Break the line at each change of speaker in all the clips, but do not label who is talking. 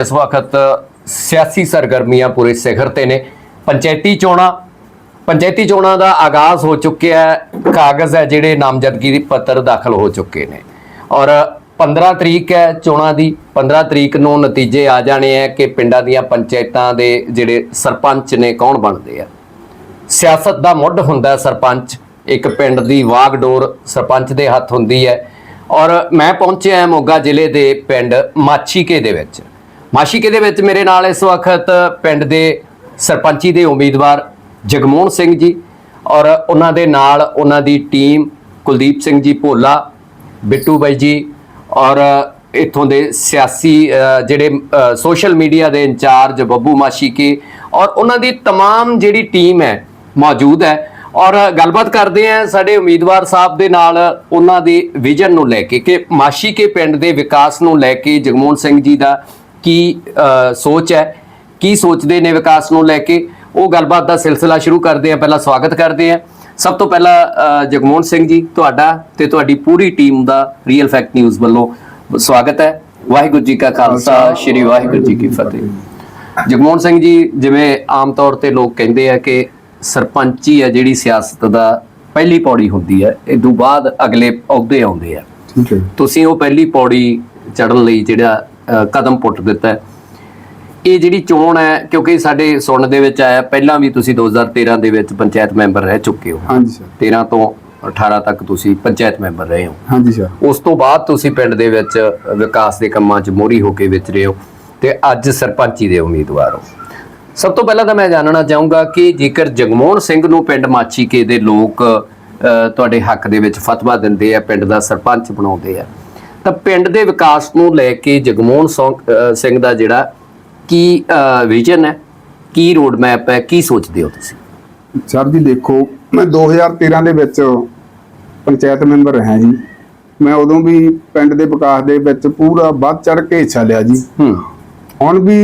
ਇਸ ਵਕਤ ਸਿਆਸੀ ਸਰਗਰਮੀਆਂ ਪੂਰੇ ਸਿਖਰ ਤੇ ਨੇ। ਪੰਚਾਇਤੀ ਚੋਣਾਂ ਪੰਚਾਇਤੀ ਚੋਣਾਂ ਦਾ ਆਗਾਜ਼ ਹੋ ਚੁੱਕਿਆ ਹੈ। ਕਾਗਜ਼ ਹੈ ਜਿਹੜੇ ਨਾਮਜ਼ਦਗੀ ਪੱਤਰ ਦਾਖਲ ਹੋ ਚੁੱਕੇ ਨੇ। ਔਰ 15 ਤਰੀਕ ਹੈ ਚੋਣਾਂ ਦੀ। 15 ਤਰੀਕ ਨੂੰ ਨਤੀਜੇ ਆ ਜਾਣੇ ਹੈ ਕਿ ਪਿੰਡਾਂ ਦੀਆਂ ਪੰਚਾਇਤਾਂ ਦੇ ਜਿਹੜੇ ਸਰਪੰਚ ਨੇ ਕੌਣ ਬਣਦੇ ਆ। ਸਿਆਸਤ ਦਾ ਮੁੱਢ ਹੁੰਦਾ ਸਰਪੰਚ। ਇੱਕ ਪਿੰਡ ਦੀ ਵਾਗਡੋਰ ਸਰਪੰਚ ਦੇ ਹੱਥ ਹੁੰਦੀ ਹੈ। ਔਰ ਮੈਂ ਪਹੁੰਚਿਆ ਮੋਗਾ ਜ਼ਿਲ੍ਹੇ ਦੇ ਪਿੰਡ ਮਾਛੀਕੇ ਦੇ ਵਿੱਚ। ਮਾਛੀਕੇ ਦੇ ਵਿੱਚ ਮੇਰੇ ਨਾਲ ਇਸ ਵਕਤ ਪਿੰਡ ਦੇ ਸਰਪੰਚੀ ਦੇ ਉਮੀਦਵਾਰ ਜਗਮੋਹਨ ਸਿੰਘ ਜੀ ਔਰ ਉਹਨਾਂ ਦੇ ਨਾਲ ਉਹਨਾਂ ਦੀ ਟੀਮ ਕੁਲਦੀਪ ਸਿੰਘ ਜੀ ਭੋਲਾ ਬਿੱਟੂ ਬਾਈ ਜੀ ਔਰ ਇੱਥੋਂ ਦੇ ਸਿਆਸੀ ਅ, ਜਿਹੜੇ ਸੋਸ਼ਲ ਮੀਡੀਆ ਦੇ ਇੰਚਾਰਜ ਬੱਬੂ ਮਾਸ਼ੀਕੇ ਔਰ ਉਹਨਾਂ ਦੀ तमाम ਜਿਹੜੀ ਟੀਮ ਹੈ ਮੌਜੂਦ ਹੈ ਔਰ ਗੱਲਬਾਤ ਕਰਦੇ ਆ ਸਾਡੇ ਉਮੀਦਵਾਰ ਸਾਹਿਬ ਦੇ ਨਾਲ ਉਹਨਾਂ ਦੇ ਵਿਜ਼ਨ ਨੂੰ ਲੈ ਕੇ ਕਿ ਮਾਸ਼ੀਕੇ ਪਿੰਡ ਦੇ ਵਿਕਾਸ ਨੂੰ ਲੈ ਕੇ ਜਗਮੋਹਨ ਸਿੰਘ ਜੀ ਦਾ ਕੀ ਸੋਚ ਹੈ ਕੀ ਸੋਚਦੇ ਨੇ ਵਿਕਾਸ ਨੂੰ ਲੈ ਕੇ? ਉਹ ਗੱਲਬਾਤ ਦਾ ਸਿਲਸਿਲਾ ਸ਼ੁਰੂ ਕਰਦੇ ਆ ਪਹਿਲਾਂ ਸਵਾਗਤ ਕਰਦੇ ਆ ਸਭ ਤੋਂ ਪਹਿਲਾਂ ਜਗਮੋਹਨ ਸਿੰਘ ਜੀ ਤੁਹਾਡਾ ਤੇ ਤੁਹਾਡੀ ਪੂਰੀ ਟੀਮ ਦਾ ਰੀਅਲ ਫੈਕਟ ਨਿਊਜ਼ ਵੱਲੋਂ ਸਵਾਗਤ ਹੈ। ਵਾਹਿਗੁਰੂ ਜੀ ਕਾ ਖਾਲਸਾ ਸ੍ਰੀ ਵਾਹਿਗੁਰੂ ਜੀ ਕੀ ਫਤਿਹ। ਜਗਮੋਹਨ ਸਿੰਘ ਜੀ ਜਿਵੇਂ ਆਮ ਤੌਰ ਤੇ ਲੋਕ ਕਹਿੰਦੇ ਆ ਕਿ ਸਰਪੰਚੀ ਹੈ ਜਿਹੜੀ ਸਿਆਸਤ ਦਾ ਪਹਿਲੀ ਪੌੜੀ ਹੁੰਦੀ ਹੈ ਇਹ ਤੋਂ ਬਾਅਦ ਅਗਲੇ ਅਹੁਦੇ ਆਉਂਦੇ ਆ। ਤੁਸੀਂ ਉਹ ਪਹਿਲੀ ਪੌੜੀ ਚੜਨ ਲਈ ਜਿਹੜਾ ਕਦਮ ਪੁੱਟ ਦਿੱਤਾ। ਇਹ ਜਿਹੜੀ ਚੋਣ ਹੈ ਕਿਉਂਕਿ ਸਾਡੇ ਸੁਣਨ ਦੇ ਵਿੱਚ ਆਇਆ ਪਹਿਲਾਂ ਵੀ ਤੁਸੀਂ 2013 ਦੇ ਵਿੱਚ ਪੰਚਾਇਤ ਮੈਂਬਰ ਰਹਿ ਚੁੱਕੇ ਹੋ।
ਹਾਂਜੀ ਸਰ।
13 ਤੋਂ 18 ਤੱਕ ਤੁਸੀਂ ਪੰਚਾਇਤ ਮੈਂਬਰ ਰਹੇ ਹੋ।
ਹਾਂਜੀ ਸਰ।
ਉਸ ਤੋਂ ਬਾਅਦ ਤੁਸੀਂ ਪਿੰਡ ਦੇ ਵਿੱਚ ਵਿਕਾਸ ਦੇ ਕੰਮਾਂ 'ਚ ਮੋਹਰੀ ਹੋ ਕੇ ਵਿਚਰੇ ਹੋ ਤੇ ਅੱਜ ਸਰਪੰਚੀ ਦੇ ਉਮੀਦਵਾਰ ਹੋ। ਸਭ ਤੋਂ ਪਹਿਲਾਂ ਤਾਂ ਮੈਂ ਜਾਣਨਾ ਚਾਹੂੰਗਾ ਕਿ ਜੇਕਰ ਜਗਮੋਹਨ ਸਿੰਘ ਨੂੰ ਪਿੰਡ ਮਾਚੀਕੇ ਦੇ ਲੋਕ ਤੁਹਾਡੇ ਹੱਕ ਦੇ ਵਿੱਚ ਫਤਵਾ ਦਿੰਦੇ ਆ ਪਿੰਡ ਦਾ ਸਰਪੰਚ ਬਣਾਉਂਦੇ ਆ ਤਾਂ ਪਿੰਡ ਦੇ ਵਿਕਾਸ ਨੂੰ ਲੈ ਕੇ ਜਗਮੋਹਨ ਸਿੰਘ ਦਾ ਜਿਹੜਾ ਕੀ ਵਿਜ਼ਨ ਹੈ ਕੀ ਰੋਡ ਮੈਪ ਹੈ ਕੀ ਸੋਚਦੇ ਹੋ ਤੁਸੀਂ?
ਸਰ ਜੀ ਦੇਖੋ ਮੈਂ 2013 ਦੇ ਵਿੱਚ ਪੰਚਾਇਤ ਮੈਂਬਰ ਰਿਹਾ ਜੀ। ਮੈਂ ਉਦੋਂ ਵੀ ਪਿੰਡ ਦੇ ਵਿਕਾਸ ਦੇ ਵਿੱਚ ਪੂਰਾ ਵੱਧ ਚੜ ਕੇ ਹਿੱਸਾ ਲਿਆ ਜੀ। ਹੁਣ ਵੀ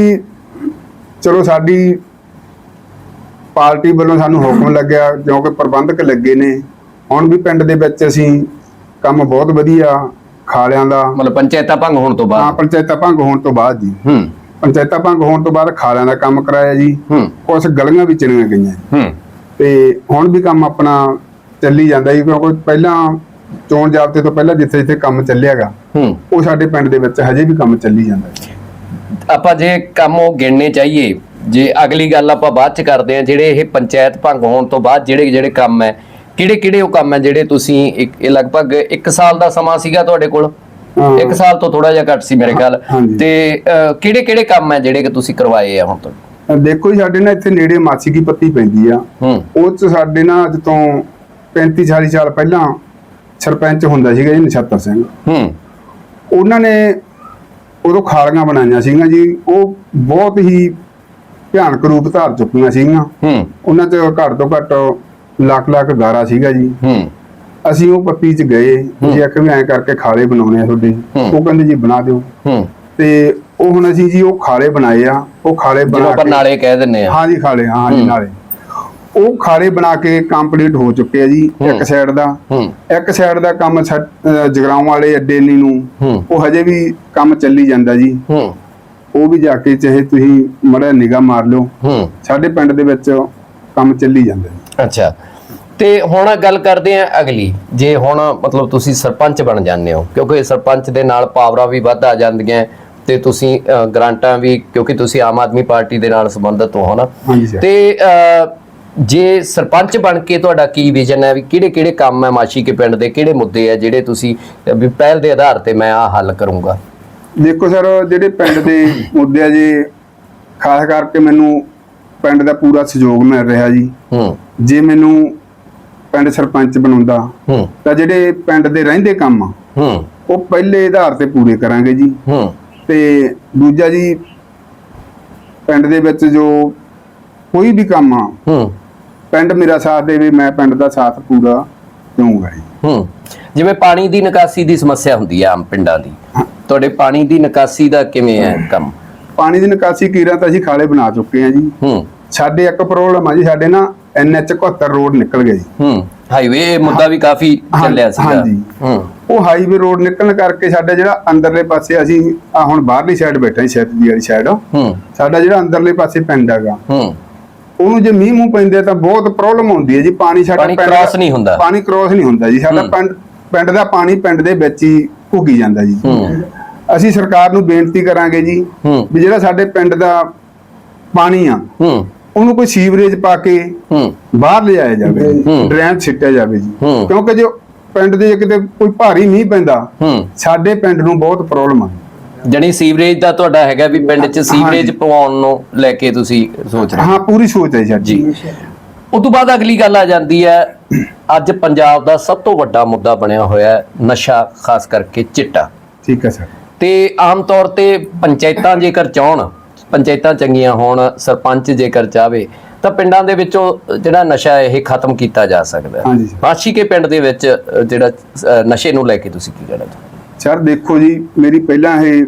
ਚਲੋ ਸਾਡੀ ਪਾਰਟੀ ਵੱਲੋਂ ਸਾਨੂੰ ਹੁਕਮ ਲੱਗਿਆ ਕਿਉਂਕਿ ਪ੍ਰਬੰਧਕ ਲੱਗੇ ਨੇ। ਹੁਣ ਵੀ ਪਿੰਡ ਦੇ ਵਿੱਚ ਅਸੀਂ ਕੰਮ ਬਹੁਤ ਵਧੀਆ ਖਾਲਿਆਂ ਦਾ।
ਮਤਲਬ ਪੰਚਾਇਤਾਂ ਭੰਗ ਹੋਣ ਤੋਂ
ਹਾਂ
ਬਾਅਦ
ਪੰਚਾਇਤਾਂ ਭੰਗ ਹੋਣ ਤੋਂ ਬਾਅਦ ਜੀ।
ਹੂੰ।
ਪੰਚਾਇਤਾਂ ਭੰਗ ਹੋਣ ਤੋਂ ਬਾਅਦ ਖਾਲਿਆਂ ਦਾ ਕੰਮ ਕਰਾਇਆ ਜੀ।
ਹੂੰ।
ਕੁਝ ਗਲੀਆਂ ਵੀ ਚਿਣੀਆਂ ਗਈਆਂ।
ਹੂੰ।
ਤੇ ਹੁਣ ਵੀ ਕੰਮ ਆਪਣਾ ਚੱਲੀ ਜਾਂਦਾ ਜੀ ਕਿਉਂਕਿ ਪਹਿਲਾਂ ਚੋਣ ਜਾਬਤੇ ਤੋਂ ਪਹਿਲਾਂ ਜਿੱਥੇ ਜਿੱਥੇ ਕੰਮ ਚੱਲਿਆਗਾ
ਹੂੰ।
ਉਹ ਸਾਡੇ ਪਿੰਡ ਦੇ ਵਿੱਚ ਹਜੇ ਵੀ ਕੰਮ ਚੱਲੀ ਜਾਂਦਾ ਜੀ।
ਆਪਾਂ ਜੇ ਕੰਮ ਉਹ ਗਿਣਨੇ ਚਾਹੀਏ ਜੇ ਅਗਲੀ ਗੱਲ ਆਪਾਂ ਬਾਅਦ ਚ ਕਰਦੇ ਆ ਜਿਹੜੇ ਇਹ ਪੰਚਾਇਤ ਭੰਗ ਹੋਣ ਤੋਂ ਬਾਅਦ ਜਿਹੜੇ ਜਿਹੜੇ ਕੰਮ ਹੈ ਕਿਹੜੇ ਕਿਹੜੇ ਉਹ ਕੰਮ ਹੈ ਜਿਹੜੇ ਤੁਸੀਂ ਇੱਕ ਇਹ ਲਗਭਗ 1 ਸਾਲ ਦਾ ਸਮਾਂ ਸੀਗਾ ਤੁਹਾਡੇ ਕੋਲ?
ਹਾਂ।
1 ਸਾਲ ਤੋਂ ਥੋੜਾ ਜਿਹਾ ਘੱਟ ਸੀ ਮੇਰੇ ਖਿਆਲ। ਤੇ ਕਿਹੜੇ ਕਿਹੜੇ ਕੰਮ ਹੈ ਜਿਹੜੇ ਕਿ ਤੁਸੀਂ ਕਰਵਾਏ ਆ ਹੁਣ ਤੱਕ?
ਦੇਖੋ ਜੀ ਸਾਡੇ ਨਾਲ ਇੱਥੇ ਨੇੜੇ ਮਾਛੀ ਕੀ ਪੱਤੀ ਪੈਂਦੀ ਆ। ਉਹ ਚ ਸਾਡੇ ਨਾਲ ਅੱਜ ਤੋਂ 35 40 ਸਾਲ ਪਹਿਲਾਂ ਸਰਪੰਚ ਹੁੰਦਾ ਸੀਗਾ ਜੀ ਨਛੱਤਰ ਸਿੰਘ।
ਹੂੰ।
ਉਹਨਾਂ ਨੇ ਉਦੋਂ ਖਾਲੀਆਂ ਬਣਾਈਆਂ ਸੀਗੀਆਂ ਜੀ। ਉਹ ਬਹੁਤ ਹੀ ਭਿਆਨਕ ਰੂਪ ਧਾਰ ਚੁੱਕੀਆਂ ਸੀਗੀਆਂ।
ਹੂੰ।
ਉਹਨਾਂ ਚ ਘੱਟ ਤੋਂ ਘੱਟ ਲੱਖ ਲੱਖ ਗਾਰਾ ਸੀਗਾ ਜੀ।
ਹੂੰ।
ਅਸੀਂ ਉਹ ਪੱਤੀ ਚ ਗਏ ਜੀ ਆਖਿਆ ਵੀ ਐਂ ਕਰਕੇ ਖਾਲੇ ਬਣਾਉਣੇ ਆ ਤੁਹਾਡੇ। ਉਹ ਕਹਿੰਦੇ ਜੀ ਬਣਾ ਦਿਓ।
ਹੂੰ।
ਤੇ ਉਹ ਹੁਣ ਅਸੀਂ ਜੀ ਉਹ ਖਾਲੇ ਬਣਾਏ ਆ ਉਹ ਖਾਲੇ ਬਣਾ ਕੇ
ਨਾਲੇ ਕਹਿ ਦਿੰਨੇ ਆ।
ਹਾਂ ਜੀ ਖਾਲੇ ਹਾਂ ਜੀ। ਨਾਲੇ। ਉਹ ਖਾਲੇ ਬਣਾ ਕੇ ਕੰਪਲੀਟ ਹੋ ਚੁੱਕੇ ਆ ਜੀ। ਇੱਕ ਸਾਈਡ ਦਾ। ਇੱਕ ਸਾਈਡ ਦਾ ਕੰਮ ਜਗਰਾਉਂ ਵਾਲੇ ਅੱਡੇ ਨੀ ਉਹ ਹਜੇ ਵੀ ਕੰਮ ਚੱਲੀ ਜਾਂਦਾ ਜੀ। ਉਹ ਵੀ ਜਾ ਕੇ ਚਾਹੇ ਤੁਸੀਂ ਮੜਾ ਨਿਗਾਹ ਮਾਰ ਲਓ। ਸਾਡੇ ਪਿੰਡ ਦੇ ਵਿੱਚ ਕੰਮ ਚੱਲੀ ਜਾਂਦਾ
ਅੱਛਾ। ਤੇ ਹੁਣ ਗੱਲ ਕਰਦੇ ਆ ਅਗਲੀ। ਜੇ ਹੁਣ ਮਤਲਬ ਤੁਸੀਂ ਸਰਪੰਚ ਬਣ ਜਾਂਦੇ ਹੋ ਕਿਉਂਕਿ ਸਰਪੰਚ ਦੇ ਨਾਲ ਪਾਵਰਾਂ ਵੀ ਵੱਧ ਆ ਜਾਂਦੀਆਂ ਤੇ ਤੁਸੀਂ ਗ੍ਰਾਂਟਾਂ ਵੀ ਕਿਉਂਕਿ ਤੁਸੀਂ ਆਮ ਆਦਮੀ ਪਾਰਟੀ ਦੇ ਨਾਲ ਸੰਬੰਧਿਤ ਹੋ ਹਨਾ? ਤੇ ਜੇ ਸਰਪੰਚ ਬਣ ਕੇ ਤੁਹਾਡਾ ਕੀ ਵਿਜ਼ਨ ਹੈ ਵੀ ਕਿਹੜੇ ਕਿਹੜੇ ਕੰਮ ਹੈ ਮਾਸ਼ੀ ਕੇ ਪਿੰਡ ਦੇ ਕਿਹੜੇ ਮੁੱਦੇ ਆ ਜਿਹੜੇ ਤੁਸੀਂ ਵੀ ਪਹਿਲ ਦੇ ਆਧਾਰ ਤੇ ਮੈਂ ਆ ਹੱਲ ਕਰੂੰਗਾ?
ਦੇਖੋ ਸਰ ਜਿਹੜੇ ਪਿੰਡ ਦੇ ਮੁੱਦੇ ਆ ਜੀ ਖਾਸ ਕਰਕੇ ਮੈਨੂੰ ਪਿੰਡ ਦਾ ਪੂਰਾ ਸਹਿਯੋਗ ਮਿਲ ਰਿਹਾ ਜੀ।
ਹੂੰ।
ਜੇ ਮੈਨੂੰ ਪਿੰਡ ਸਰਪੰਚ ਬਣਾਉਂਦਾ
ਹੂੰ।
ਤਾਂ ਜਿਹੜੇ ਪਿੰਡ ਦੇ ਰਹਿੰਦੇ ਕੰਮ ਆ,
ਹੂੰ।
ਉਹ ਪਹਿਲੇ ਆਧਾਰ ਤੇ ਪੂਰੇ ਕਰਾਂਗੇ ਜੀ।
ਹੂੰ।
ਤੇ ਦੂਜਾ ਜੀ ਪਿੰਡ ਦੇ ਵਿੱਚ ਜੋ ਕੋਈ ਵੀ ਕੰਮ ਆ
ਹੂੰ।
ਪਿੰਡ ਮੇਰਾ ਸਾਥ ਦੇਵੇ ਮੈਂ ਪਿੰਡ ਦਾ ਸਾਥ ਪੂਰਾ ਦਊਂਗਾ ਜੀ।
ਹੂੰ। ਜਿਵੇਂ ਪਾਣੀ ਦੀ ਨਿਕਾਸੀ ਦੀ ਸਮੱਸਿਆ ਹੁੰਦੀ ਹੈ ਆਮ ਪਿੰਡਾਂ ਦੀ ਤੁਹਾਡੇ ਪਾਣੀ ਦੀ ਨਿਕਾਸੀ ਦਾ ਕਿਵੇਂ ਹੈ। ਕੰਮ?
ਪਾਣੀ ਦੀ ਨਿਕਾਸੀ ਕੀਰਾਂ ਤਾਂ ਅਸੀਂ ਖਾਲੇ ਬਣਾ ਚੁੱਕੇ ਆ ਜੀ।
ਹੂੰ।
ਸਾਡੇ ਇੱਕ ਪ੍ਰੋਬਲਮ ਆ ਜੀ ਸਾਡੇ ਨਾ ਐਨਐਚ 71 ਰੋਡ ਨਿਕਲ ਜੀ।
ਹੂੰ ਹਾਈਵੇ ਮੁੱਦਾ ਵੀ ਕਾਫੀ ਚੱਲਿਆ ਸੀਗਾ।
ਹਾਂਜੀ।
ਹੂੰ।
ਉਹ ਹਾਈਵੇ ਰੋਡ ਨਿਕਲਣ ਕਰਕੇ ਸਾਡਾ ਜਿਹੜਾ ਅੰਦਰਲੇ ਪਾਸੇ ਅਸੀਂ ਆ ਹੁਣ ਬਾਹਰਲੀ ਸਾਈਡ ਬੈਠੇ ਹਾਂ ਸ਼ਹਿਰ ਦੀ ਵਾਲੀ ਸਾਈਡ
ਹੂੰ।
ਸਾਡਾ ਜਿਹੜਾ ਅੰਦਰਲੇ ਪਾਸੇ ਪਿੰਡ ਹੈਗਾ।
ਹੂੰ।
ਉਹਨੂੰ ਜੇ ਮੀਂਹ ਮੂੰਹ ਪੈਂਦੇ ਤਾਂ ਬਹੁਤ ਪ੍ਰੋਬਲਮ ਹੁੰਦੀ ਹੈ ਜੀ। ਪਾਣੀ ਸਾਡਾ
ਪਾਣੀ
ਦਾ-
ਨਹੀਂ ਹੁੰਦਾ।
ਪਾਣੀ ਕ੍ਰੋਸ ਨਹੀਂ ਹੁੰਦਾ ਜੀ। ਸਾਡਾ। ਪਿੰਡ ਪਿੰਡ ਦਾ ਪਾਣੀ ਪਿੰਡ ਦੇ ਵਿੱਚ ਹੀ ਭੁੱਗੀ ਜਾਂਦਾ ਜੀ।
ਹੂੰ।
ਅਸੀਂ ਸਰਕਾਰ ਨੂੰ ਬੇਨਤੀ ਕਰਾਂਗੇ ਜੀ ਵੀ ਜਿਹੜਾ ਸਾਡੇ ਪਿੰਡ ਦਾ ਪਾਣੀ ਆ
ਹੂੰ।
ਉਹਨੂੰ ਕੋਈ ਸੀਵਰੇਜ ਪਾ ਕੇ
ਹੂੰ।
ਬਾਹਰ ਲਿਜਾਇਆ ਜਾਵੇ। ਡਰੇਨ ਸਿੱਟਿਆ ਜਾਵੇ ਜੀ। ਕਿਉਂਕਿ ਜੋ ਪਿੰਡ ਦੇ ਕਿਤੇ ਕੋਈ ਭਾਰੀ ਮੀਂਹ ਪੈਂਦਾ
ਹੂੰ।
ਸਾਡੇ ਪਿੰਡ ਨੂੰ ਬਹੁਤ ਪ੍ਰੋਬਲਮ ਆ।
ਜਣੀ ਸੀਵਰੇਜ ਦਾ ਤੁਹਾਡਾ ਹੈਗਾ ਵੀ ਪਿੰਡ 'ਚ ਸੀਵਰੇਜ। ਪਵਾਉਣ ਨੂੰ ਲੈ ਕੇ ਤੁਸੀਂ ਸੋਚ ਰਹੇ ਹੋ?
ਪੂਰੀ ਸੋਚ ਹੈ
ਜੀ। ਉਸ ਤੋਂ ਬਾਅਦ ਅਗਲੀ ਗੱਲ ਆ ਜਾਂਦੀ ਹੈ ਅੱਜ ਪੰਜਾਬ ਦਾ ਸਭ ਤੋਂ ਵੱਡਾ ਮੁੱਦਾ ਬਣਿਆ ਹੋਇਆ ਹੈ ਨਸ਼ਾ ਖਾਸ ਕਰਕੇ ਚਿੱਟਾ।
ਠੀਕ ਹੈ ਸਰ।
ਤੇ ਆਮ ਤੌਰ ਤੇ ਪੰਚਾਇਤਾਂ ਜੇਕਰ ਚਾਹਣ ਪੰਚਾਇਤਾਂ ਚੰਗੀਆਂ ਹੋਣ ਸਰਪੰਚ ਜੇਕਰ ਚਾਵੇ ਤਾਂ ਪਿੰਡਾਂ ਦੇ ਵਿੱਚੋਂ ਜਿਹੜਾ ਨਸ਼ਾ ਇਹ ਖਤਮ ਕੀਤਾ ਜਾ ਸਕਦਾ ਹੈ। ਬਾਸ਼ੀ ਕੇ ਪਿੰਡ ਦੇ ਵਿੱਚ ਜਿਹੜਾ ਨਸ਼ੇ ਨੂੰ ਲੈ ਕੇ ਤੁਸੀਂ ਕੀ ਕਹਿਣਾ ਚਾਹੁੰਦੇ
ਸਰ ਦੇਖੋ ਜੀ ਮੇਰੀ ਪਹਿਲਾਂ ਇਹ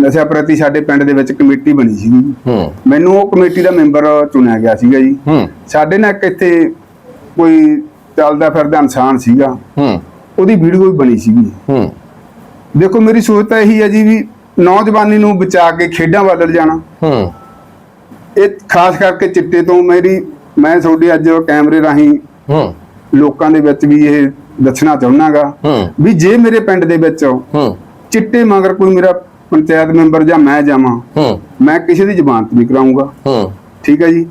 ਨਸ਼ਾ ਪ੍ਰਤੀ ਸਾਡੇ ਪਿੰਡ ਦੇ ਵਿੱਚ ਕਮੇਟੀ ਬਣੀ
ਹੂੰ।
ਮੈਨੂੰ ਉਹ ਕਮੇਟੀ ਦਾ ਮੈਂਬਰ ਚੁਣਿਆ ਗਿਆ ਸੀਗਾ ਜੀ।
ਹੂੰ।
ਸਾਡੇ ਨਾਲ ਇੱਥੇ ਕੋਈ ਚੱਲਦਾ ਫਿਰਦਾ ਇਨਸਾਨ ਸੀਗਾ।
ਹੂੰ।
ਉਹਦੀ ਵੀਡੀਓ ਵੀ ਬਣੀ ਸੀਗੀ।
ਹੂੰ।
ਦੇਖੋ ਮੇਰੀ ਸੋਚ ਤਾਂ ਇਹੀ ਹੈ ਜੀ ਵੀ ਨੌਜਵਾਨੀ ਨੂੰ ਬਚਾ ਕੇ ਖੇਡਾਂ ਵੱਲ ਲਿਜਾਣਾ
ਹੂੰ।
ਇਹ ਖਾਸ ਕਰਕੇ ਚਿੱਟੇ ਤੋਂ ਮੇਰੀ ਮੈਂ ਤੁਹਾਡੇ ਅੱਜ ਕੈਮਰੇ ਰਾਹੀਂ
ਹੂੰ।
ਲੋਕਾਂ ਦੇ ਵਿੱਚ ਵੀ ਇਹ ਦੱਸਣਾ ਚਾਹੁੰਨਾਗਾ ਵੀ ਜੇ ਮੇਰੇ ਪਿੰਡ ਦੇ ਵਿੱਚ
ਹੂੰ।
ਚਿੱਟੇ ਮਗਰ ਕੋਈ ਮੇਰਾ ਪੰਚਾਇਤ ਮੈਂਬਰ ਜਾਂ ਮੈਂ ਜਾਵਾਂ
ਹੂੰ।
ਮੈਂ ਕਿਸੇ ਦੀ ਜ਼ਮਾਨਤ ਨਹੀਂ ਕਰਾਉਂਗਾ
ਹੂੰ।
ਠੀਕ ਹੈ ਜੀ?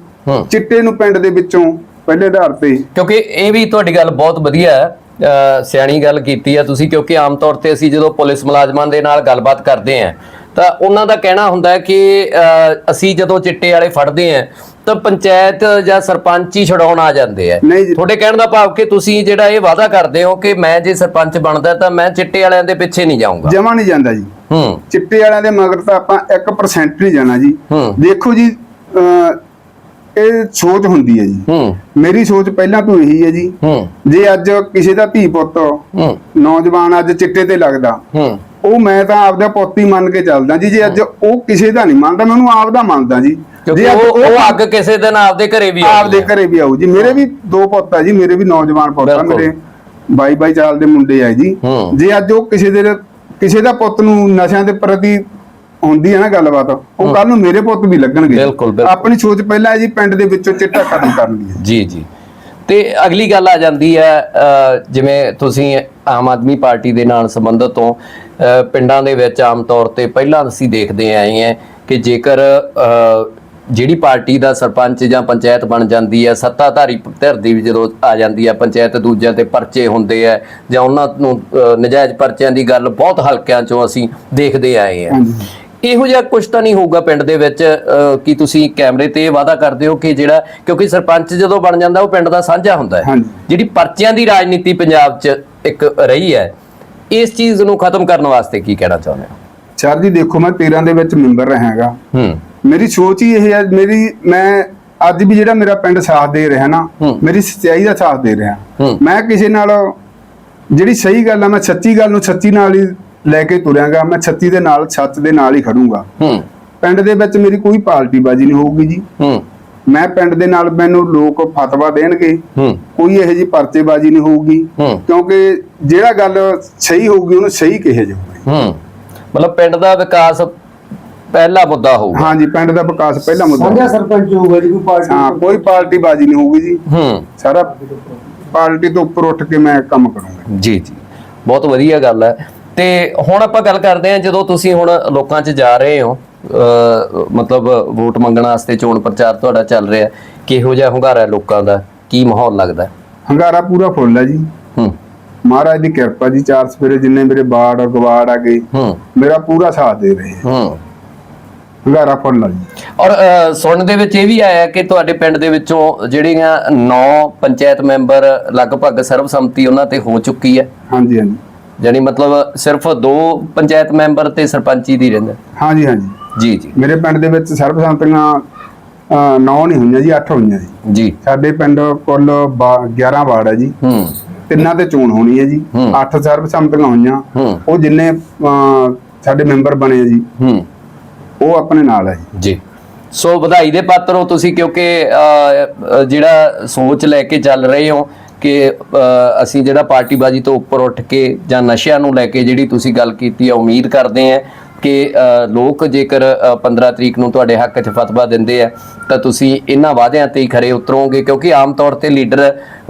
ਚਿੱਟੇ ਨੂੰ ਪਿੰਡ ਦੇ ਵਿੱਚੋਂ ਪਹਿਲੇ ਆਧਾਰ ਤੇ
ਕਿਉਂਕਿ ਇਹ ਵੀ ਤੁਹਾਡੀ ਗੱਲ ਬਹੁਤ ਵਧੀਆ ਹੈ ਸਿਆਣੀ ਗੱਲ ਕੀਤੀ ਹੈ ਤੁਸੀਂ ਕਿਉਂਕਿ ਆਮ ਤੌਰ ਤੇ ਅਸੀਂ ਜਦੋਂ ਪੁਲਿਸ ਮੁਲਾਜ਼ਮਾਂ ਦੇ ਨਾਲ ਗੱਲਬਾਤ ਕਰਦੇ ਹਾਂ ਤਾਂ ਉਹਨਾਂ ਦਾ ਕਹਿਣਾ ਹੁੰਦਾ ਹੈ ਕਿ ਅਸੀਂ ਜਦੋਂ ਚਿੱਟੇ ਵਾਲੇ ਫੜਦੇ ਹਾਂ ਤਾਂ ਪੰਚਾਇਤ ਜਾਂ ਸਰਪੰਚ ਹੀ ਛਡਾਉਣ ਆ ਜਾਂਦੇ ਆ। ਤੁਹਾਡੇ ਕਹਿਣ ਦਾ ਭਾਵ ਕਿ ਤੁਸੀਂ ਜਿਹੜਾ ਇਹ ਵਾਅਦਾ ਕਰਦੇ ਹੋ ਕਿ ਮੈਂ ਜੇ ਸਰਪੰਚ ਬਣਦਾ ਤਾਂ ਮੈਂ ਚਿੱਟੇ ਵਾਲਿਆਂ ਦੇ ਪਿੱਛੇ ਨਹੀਂ ਜਾਊਂਗਾ।
ਜਮਾ ਨਹੀਂ ਜਾਂਦਾ ਜੀ।
ਹੂੰ।
ਚਿੱਟੇ ਵਾਲਿਆਂ ਦੇ ਮਗਰ ਤਾਂ ਆਪਾਂ 1% ਨਹੀਂ ਜਾਣਾ ਜੀ। ਦੇਖੋ ਜੀ ਇਹ ਸੋਚ ਹੁੰਦੀ ਹੈ ਜੀ। ਮੇਰੀ ਸੋਚ ਪਹਿਲਾਂ ਤੋਂ ਇਹੀ ਹੈ ਜੀ। ਜੇ ਅੱਜ ਕਿਸੇ ਦਾ ਧੀ ਪੁੱਤ ਨੌਜਵਾਨ ਅੱਜ ਚਿੱਟੇ ਤੇ ਲੱਗਦਾ ਉਹ ਮੈਂ ਤਾਂ ਆਪਦਾ ਪੁੱਤ ਹੀ ਮੰਨ ਕੇ ਚੱਲਦਾ ਜੀ। ਜੇ ਅੱਜ ਉਹ ਕਿਸੇ ਦਾ ਨਹੀਂ ਮੰਨਦਾ ਮੈਂ ਉਹਨੂੰ ਆਪਦਾ ਮੰਨਦਾ ਜੀ। ਜੇ
ਉਹ ਅੱਗ ਕਿਸੇ ਦਿਨ ਆਪਦੇ ਘਰੇ ਵੀ ਆਉਂਦੀ
ਆਪਦੇ। ਘਰੇ ਵੀ ਆਊ ਜੀ ਮੇਰੇ ਵੀ ਦੋ ਪੁੱਤ ਆ ਜੀ ਮੇਰੇ ਵੀ ਨੌਜਵਾਨ ਪੁੱਤ ਆ। ਮੇਰੇ। ਬਾਈ ਬਾਈ ਸਾਲ ਦੇ ਮੁੰਡੇ ਆ ਜੀ। ਜੇ ਅੱਜ ਉਹ ਕਿਸੇ ਦੇ ਕਿਸੇ ਦਾ ਪੁੱਤ ਨੂੰ ਨਸ਼ਿਆਂ ਦੇ ਪ੍ਰਤੀ ਹੁੰਦੀ ਹੈ ਨਾ ਗੱਲਬਾਤ ਉਹ ਕੱਲ ਨੂੰ ਮੇਰੇ ਪੁੱਤ ਵੀ ਲੱਗਣਗੇ। ਆਪਣੀ ਸੋਚ ਪਹਿਲਾਂ ਹੈ ਜੀ ਪਿੰਡ ਦੇ ਵਿੱਚੋਂ ਚਿੱਟਾ ਖਤਮ ਕਰਨ ਦੀ
ਜੀ ਜੀ। ਤੇ ਅਗਲੀ ਗੱਲ ਆ ਜਾਂਦੀ ਹੈ ਜਿਵੇਂ ਤੁਸੀਂ ਆਮ ਆਦਮੀ ਪਾਰਟੀ ਦੇ ਨਾਲ ਸੰਬੰਧਿਤ ਹੋ ਪਿੰਡਾਂ ਦੇ ਵਿੱਚ ਆਮ ਤੌਰ ਤੇ ਪਹਿਲਾਂ ਅਸੀਂ ਦੇਖਦੇ ਆਏ ਹਾਂ ਕਿ ਜੇਕਰ ਜਿਹੜੀ ਪਾਰਟੀ ਦਾ ਸਰਪੰਚ ਜਾਂ ਪੰਚਾਇਤ ਬਣ ਜਾਂਦੀ ਹੈ ਸੱਤਾਧਾਰੀ ਧਿਰ ਦੀ ਜਦੋਂ ਆ ਜਾਂਦੀ ਹੈ ਪੰਚਾਇਤ ਦੂਜਿਆਂ ਤੇ ਪਰਚੇ ਹੁੰਦੇ ਆ ਜਾਂ ਉਹਨਾਂ ਨੂੰ ਨਜਾਇਜ਼ ਪਰਚਿਆਂ ਦੀ ਗੱਲ ਬਹੁਤ ਹਲਕਿਆਂ ਚੋਂ ਅਸੀਂ ਦੇਖਦੇ ਆਏ ਹਾਂ।
ਹਾਂਜੀ।
ਇਹੋ ਜਿਹਾ ਕੁਝ ਤਾਂ ਨਹੀਂ ਹੋਊਗਾ ਪਿੰਡ ਦੇ ਵਿੱਚ ਕਿ ਤੁਸੀਂ ਕੈਮਰੇ ਤੇ ਵਾਅਦਾ ਕਰਦੇ ਹੋ ਕਿ ਜਿਹੜਾ ਕਿਉਂਕਿ ਸਰਪੰਚ ਜਦੋਂ ਬਣ ਜਾਂਦਾ ਉਹ ਪਿੰਡ ਦਾ ਸਾਂਝਾ ਹੁੰਦਾ ਹੈ। ਜਿਹੜੀ ਪਰਚਿਆਂ ਦੀ ਰਾਜਨੀਤੀ ਪੰਜਾਬ 'ਚ ਇੱਕ ਰਹੀ ਹੈ ਇਸ ਚੀਜ਼ ਨੂੰ ਖਤਮ ਕਰਨ ਵਾਸਤੇ ਕੀ ਕਹਿਣਾ ਚਾਹੁੰਦੇ ਹੋ
ਸਰ ਜੀ ਦੇਖੋ ਮੈਂ 13 ਦੇ ਵਿੱਚ ਮੈਂਬਰ ਰਹਾਂਗਾ
ਹੂੰ
ਮੇਰੀ ਸੋਚ ਹੀ ਇਹ ਹੈ ਮੇਰੀ ਮੈਂ ਅੱਜ ਵੀ ਜਿਹੜਾ ਮੇਰਾ ਪਿੰਡ ਸਾਥ ਦੇ ਰਿਹਾ ਨਾ। ਮੇਰੀ ਸੱਚਾਈ ਦਾ ਸਾਥ ਦੇ ਰਿਹਾ। ਮੈਂ ਕਿਸੇ ਨਾਲ ਜਿਹੜੀ ਸਹੀ ਗੱਲ ਆ ਮੈਂ ਸੱਚੀ ਗੱਲ ਨੂੰ ਸੱਚੀ ਨਾਲ ਹੀ ਲੈ ਕੇ ਤੁਰਾਂਗਾ ਮੈਂ ਸੱਚੀ ਦੇ ਨਾਲ ਸੱਚ ਦੇ ਨਾਲ ਹੀ ਖੜੂੰਗਾ।
ਹੂੰ।
ਪਿੰਡ ਦੇ ਵਿੱਚ ਮੇਰੀ ਕੋਈ ਪਾਰਟੀ ਬਾਜੀ ਨਹੀਂ ਹੋਊਗੀ ਜੀ।
ਹੂੰ।
ਮੈਂ ਪਿੰਡ ਦੇ ਨਾਲ ਮੈਨੂੰ ਲੋਕ ਫਤਵਾ ਦੇਣਗੇ।
ਹੂੰ।
ਕੋਈ ਇਹੋ ਜੀ ਪਰਚੇਬਾਜੀ ਨਹੀਂ ਹੋਊਗੀ।
ਹੂੰ।
ਕਿਉਂਕਿ ਜਿਹੜਾ ਗੱਲ ਸਹੀ ਹੋਊਗੀ ਉਹਨੂੰ ਸਹੀ ਕਿਹਾ ਜਾਊਗਾ
ਹੂੰ। ਮਤਲਬ ਪਿੰਡ ਦਾ ਵਿਕਾਸ ਪਹਿਲਾ ਮੁੱਦਾ ਹੋਊਗਾ।
ਹਾਂਜੀ ਪਿੰਡ ਦਾ ਵਿਕਾਸ ਪਹਿਲਾ ਮੁੱਦਾ
ਸਾਂਝਾ ਸਰਪੰਚ ਹੋਊਗਾ ਜੀ ਕੋਈ ਪਾਰਟੀ
ਹਾਂ ਕੋਈ ਪਾਰਟੀ ਬਾਜੀ ਨਹੀਂ ਹੋਊਗੀ ਜੀ।
ਹੂੰ।
ਸਾਰਾ ਪਾਰਟੀ ਤੋਂ ਉੱਪਰ ਉੱਠ ਕੇ ਮੈਂ ਕੰਮ ਕਰੂੰਗਾ।
ਜੀ ਜੀ। ਬਹੁਤ ਵਧੀਆ ਗੱਲ ਹੈ। ਤੇ ਹੁਣ ਆਪਾਂ ਗੱਲ ਕਰਦੇ ਹਾਂ ਜਦੋਂ ਤੁਸੀਂ ਹੁਣ ਲੋਕਾਂ 'ਚ ਜਾ ਰਹੇ ਹੋ ਮਤਲਬ ਵੋਟ ਮੰਗਣ ਵਾਸਤੇ ਚੋਣ ਪ੍ਰਚਾਰ ਤੁਹਾਡਾ ਚੱਲ ਰਿਹਾ ਕਿਹੋ ਜਿਹਾ ਹੁੰਗਾਰਾ ਲੋਕਾਂ ਦਾ? ਕੀ ਮਾਹੌਲ ਲੱਗਦਾ
ਹੰਗਾਰਾ ਪੂਰਾ ਫੁੱਲ ਹੈ ਜੀ।
ਹੂੰ।
ਮਹਾਰਾਜ ਦੀ ਕਿਰਪਾ ਜੀ ਚਾਰ ਸਵੇਰੇ ਜਿੰਨੇ ਮੇਰੇ ਬਾੜ ਗਵਾੜ ਆ ਗਏ
ਹੂੰ।
ਮੇਰਾ ਪੂਰਾ ਸਾਥ ਦੇ ਰਹੇ।
ਹੂੰ।
ਹੰਗਾਰਾ ਫੁੱਲ ਹੈ ਜੀ।
ਔਰ ਸੁਣਨ ਦੇ ਵਿੱਚ ਇਹ ਵੀ ਆਇਆ ਕਿ ਤੁਹਾਡੇ ਪਿੰਡ ਦੇ ਵਿੱਚੋਂ ਜਿਹੜੀਆਂ 9 ਪੰਚਾਇਤ ਮੈਂਬਰ ਲਗਭਗ ਸਰਬਸੰਮਤੀ ਉਹਨਾਂ ਤੇ ਹੋ ਚੁੱਕੀ ਹੈ।
ਹਾਂਜੀ ਹਾਂਜੀ।
ਜਾਨੀ ਮਤਲਬ ਸਿਰਫ ਦੋ ਪੰਚਾਇਤ ਮੈਂਬਰ ਤੇ ਸਰਪੰਚੀ ਦੀ ਰਹਿੰਦਾ?
ਹਾਂਜੀ ਹਾਂਜੀ।
ਜੀ ਜੀ।
ਮੇਰੇ ਪਿੰਡ ਦੇ ਵਿੱਚ ਸਰਬਸੰਮਤੀਆਂ 9 ਨਹੀਂ ਹੋਈਆਂ ਜੀ 8 ਹੋਈਆਂ ਜੀ।
ਜੀ।
ਸਾਡੇ ਪਿੰਡ ਕੁੱਲ ਬਾ- 11 ਵਾਰਡ ਹੈ ਜੀ।
ਹੂੰ।
ਤਿੰਨਾਂ ਤੇ ਚੋਣ ਹੋਣੀ ਹੈ ਜੀ।
ਹੂੰ।
8 ਸਰਬਸੰਮਤੀਆਂ ਹੋਈਆਂ। ਉਹ ਜਿੰਨੇ ਸਾਡੇ ਮੈਂਬਰ ਬਣੇ ਜੀ।
ਹੂੰ।
ਉਹ ਆਪਣੇ ਨਾਲ ਹੈ ਜੀ।
ਜੀ। ਸੋ ਵਧਾਈ ਦੇ ਪਾਤਰ ਹੋ ਤੁਸੀਂ ਕਿਉਂਕਿ ਜਿਹੜਾ ਸੋਚ ਲੈ ਕੇ ਚੱਲ ਰਹੇ ਹੋ ਕਿ ਅਸੀਂ ਜਿਹੜਾ ਪਾਰਟੀਬਾਜ਼ੀ ਤੋਂ ਉੱਪਰ ਉੱਠ ਕੇ ਜਾਂ ਨਸ਼ਿਆਂ ਨੂੰ ਲੈ ਕੇ ਜਿਹੜੀ ਤੁਸੀਂ ਗੱਲ ਕੀਤੀ ਹੈ ਉਮੀਦ ਕਰਦੇ ਹਾਂ ਕਿ ਲੋਕ ਜੇਕਰ ਅ, 15 ਤਰੀਕ ਨੂੰ ਤੁਹਾਡੇ ਹੱਕ 'ਚ ਫਤਵਾ ਦਿੰਦੇ ਆ ਤਾਂ ਤੁਸੀਂ ਇਹਨਾਂ ਵਾਅਦਿਆਂ ਤੇ ਹੀ ਖਰੇ ਉਤਰੋਗੇ ਕਿਉਂਕਿ ਆਮ ਤੌਰ ਤੇ ਲੀਡਰ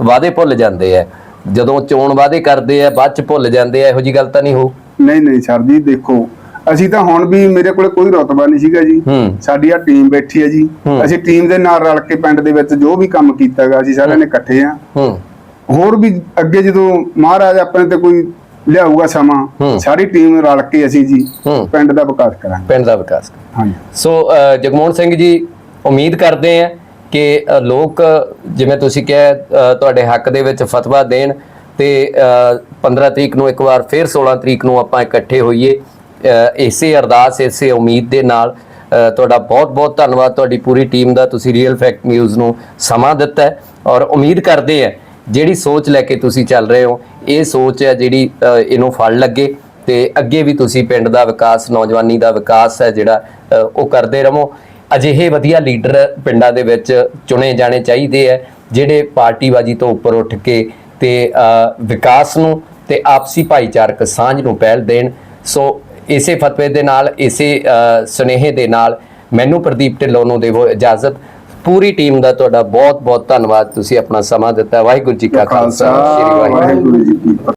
ਵਾਅਦੇ ਭੁੱਲ ਜਾਂਦੇ ਆ। ਜਦੋਂ ਚੋਣ ਵਾਅਦੇ ਕਰਦੇ ਆ ਬਾਅਦ 'ਚ ਭੁੱਲ ਜਾਂਦੇ ਆ ਇਹੋ ਜੀ ਗੱਲ ਤਾਂ ਨਹੀਂ ਹੋ?
ਨਹੀਂ ਨਹੀਂ ਸਰ ਜੀ ਦੇਖੋ ਅਸੀਂ ਤਾਂ ਹੁਣ ਵੀ ਮੇਰੇ ਕੋਲੇ ਕੋਈ ਰਤਬਾ ਨਹੀਂ ਸੀਗਾ ਜੀ। ਸਾਡੀ ਆ ਟੀਮ ਬੈਠੀ ਹੈ ਜੀ। ਅਸੀਂ ਟੀਮ ਦੇ ਨਾਲ ਰਲ ਕੇ ਪਿੰਡ ਦੇ ਵਿੱਚ ਜੋ ਵੀ ਕੰਮ ਕੀਤਾਗਾ ਅਸੀਂ ਸਾਰਿਆਂ ਨੇ ਇਕੱਠੇ ਆ। ਹੋਰ ਵੀ ਅੱਗੇ ਜਦੋਂ ਮਹਾਰਾਜ ਆਪਣੇ ਤੇ ਕੋਈ ਲਿਆਊਗਾ। ਸਮਾਂ ਸਾਰੀ ਟੀਮ ਰਲ ਕੇ ਅਸੀਂ ਜੀ। ਪਿੰਡ ਦਾ ਵਿਕਾਸ ਕਰਾਂਗੇ।
ਪਿੰਡ ਦਾ ਵਿਕਾਸ
ਹਾਂਜੀ।
ਸੋ ਜਗਮੋਹਨ ਸਿੰਘ ਜੀ ਉਮੀਦ ਕਰਦੇ ਆ ਕਿ ਲੋਕ ਜਿਵੇਂ ਤੁਸੀਂ ਕਿਹਾ ਤੁਹਾਡੇ ਹੱਕ ਦੇ ਵਿੱਚ ਫਤਵਾ ਦੇਣ ਤੇ ਅ, 15 ਤਰੀਕ ਨੂੰ ਇੱਕ ਵਾਰ ਫਿਰ 16 ਤਰੀਕ ਨੂੰ ਆਪਾਂ ਇਕੱਠੇ ਹੋਈਏ। ਇਸੇ ਅਰਦਾਸ ਇਸੇ ਉਮੀਦ ਦੇ ਨਾਲ ਤੁਹਾਡਾ ਬਹੁਤ ਬਹੁਤ ਧੰਨਵਾਦ। ਤੁਹਾਡੀ ਪੂਰੀ ਟੀਮ ਦਾ ਤੁਸੀਂ ਰੀਅਲ ਫੈਕਟ ਨਿਊਜ਼ ਨੂੰ ਸਮਾਂ ਦਿੱਤਾ ਔਰ ਉਮੀਦ ਕਰਦੇ ਆ ਜਿਹੜੀ ਸੋਚ ਲੈ ਕੇ ਤੁਸੀਂ ਚੱਲ ਰਹੇ ਹੋ, ਇਹ ਸੋਚ ਹੈ ਜਿਹੜੀ ਇਹਨੂੰ ਫੜ ਲੱਗੇ ਤੇ ਅੱਗੇ ਵੀ ਤੁਸੀਂ ਪਿੰਡ ਦਾ ਵਿਕਾਸ, ਨੌਜਵਾਨੀ ਦਾ ਵਿਕਾਸ ਹੈ ਜਿਹੜਾ ਉਹ ਕਰਦੇ ਰਹੋ। ਅਜਿਹੇ ਵਧੀਆ ਲੀਡਰ ਪਿੰਡਾਂ ਦੇ ਵਿੱਚ ਚੁਣੇ ਜਾਣੇ ਚਾਹੀਦੇ ਹੈ, ਜਿਹੜੇ ਪਾਰਟੀਬਾਜ਼ੀ ਤੋਂ ਉੱਪਰ ਉੱਠ ਕੇ ਤੇ ਵਿਕਾਸ ਨੂੰ ਤੇ ਆਪਸੀ ਭਾਈਚਾਰਕ ਸਾਂਝ ਨੂੰ ਪਹਿਲ ਦੇਣ। ਸੋ ਇਸੇ ਫਤਵੇ ਦੇ ਨਾਲ, ਇਸੇ ਸੁਨੇਹੇ ਦੇ ਨਾਲ ਮੈਨੂੰ ਪ੍ਰਦੀਪ ਢਿੱਲੋਂ ਨੂੰ ਦੇਵੋ ਇਜਾਜ਼ਤ। ਪੂਰੀ ਟੀਮ ਦਾ ਤੁਹਾਡਾ ਬਹੁਤ ਬਹੁਤ ਧੰਨਵਾਦ। ਤੁਸੀਂ ਆਪਣਾ ਸਮਾਂ ਦਿੱਤਾ। ਵਾਹਿਗੁਰੂ ਜੀ ਕਾ ਖਾਲਸਾ। ਸ੍ਰੀ ਵਾਹਿਗੁਰੂ
ਵਾਹਿਗੁਰੂ ਜੀ ਕੀ ਫਤਿਹ।